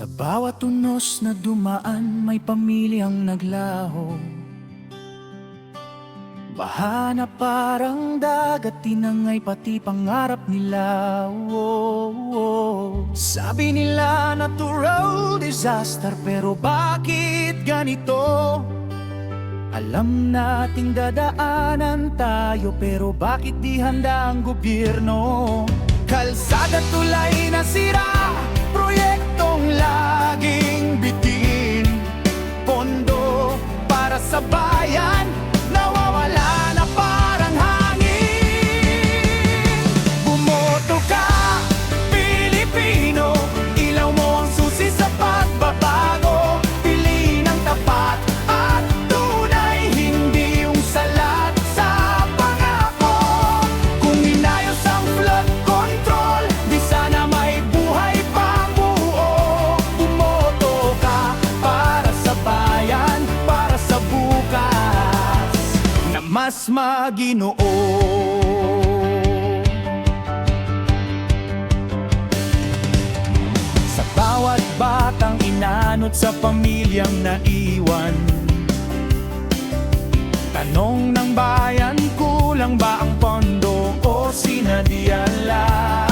Sa bawat unos na dumaan may pamilyang naglaho Baha na parang dagat tinangay pati pangarap nila oh, oh. Sabi nila natural disaster pero bakit ganito? Alam nating dadaanan tayo pero bakit di handa ang gobyerno? Kalsada tulay na sira, proyektong laging Na mas maginoo Sa bawat batang inanot sa pamilyang naiwan Tanong ng bayan, kulang ba ang pondo o sinadyan lang?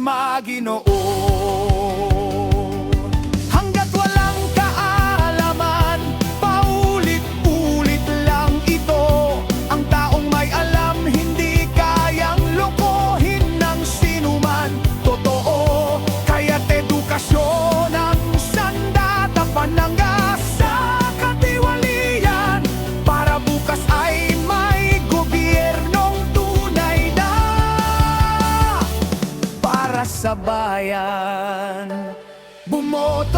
Mas maginoo. Sa bayan. Bumoto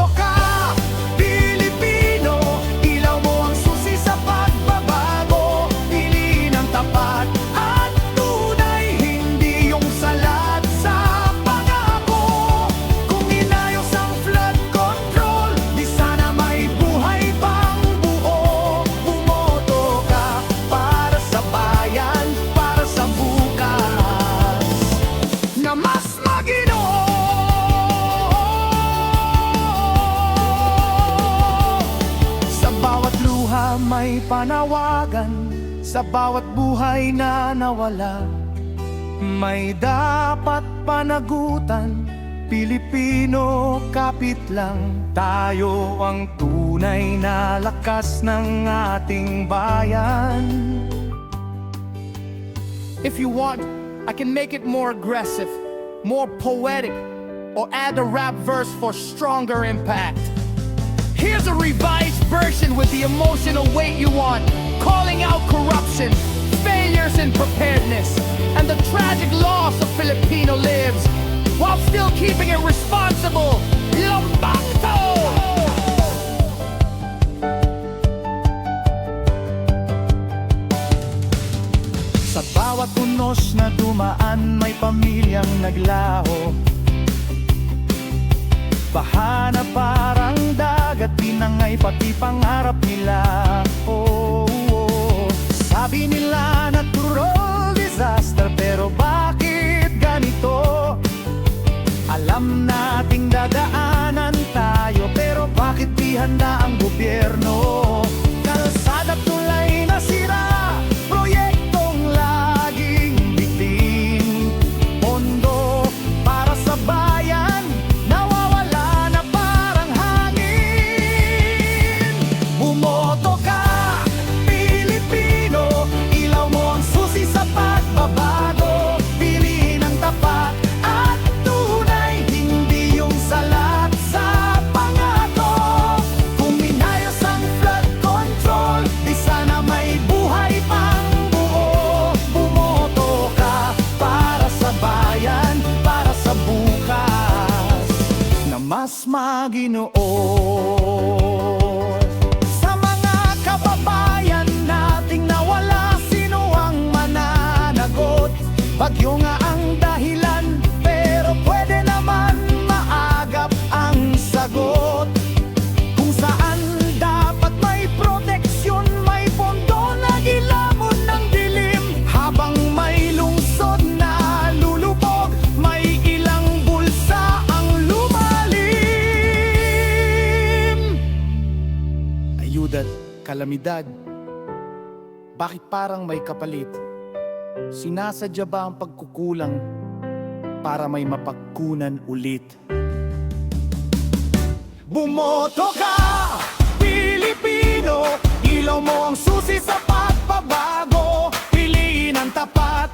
may panawagan Sa bawat buhay na nawala. May dapat panagutan Pilipino kapit lang. Tayo ang tunay na lakas ng ating bayan. If you want, I can make it more aggressive, more poetic, or add a rap verse for stronger impact. Here's a revised version with the emotional weight you want, calling out corruption, failures in preparedness, and the tragic loss of Filipino lives, while still keeping it responsible. Lombakto! Sa bawat unos na dumaan may pamilyang naglaho Baha na parang dagat pinangay pati pangarap nila oh, oh. Sabi nila natural disaster pero bakit ganito? Alam nating dadaanan tayo pero bakit di handa ang gobyerno? Diyos maginoo. samang kababayan nating nawala sino ang mananagot Bagyong kalamidad? Bakit parang may kapalit? Sinasadya ba ang pagkukulang para may mapagkunan ulit? Bumoto ka, Pilipino! Ilaw mo ang susi sa pagbabago Piliin ang tapat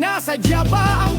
Sinasadya ba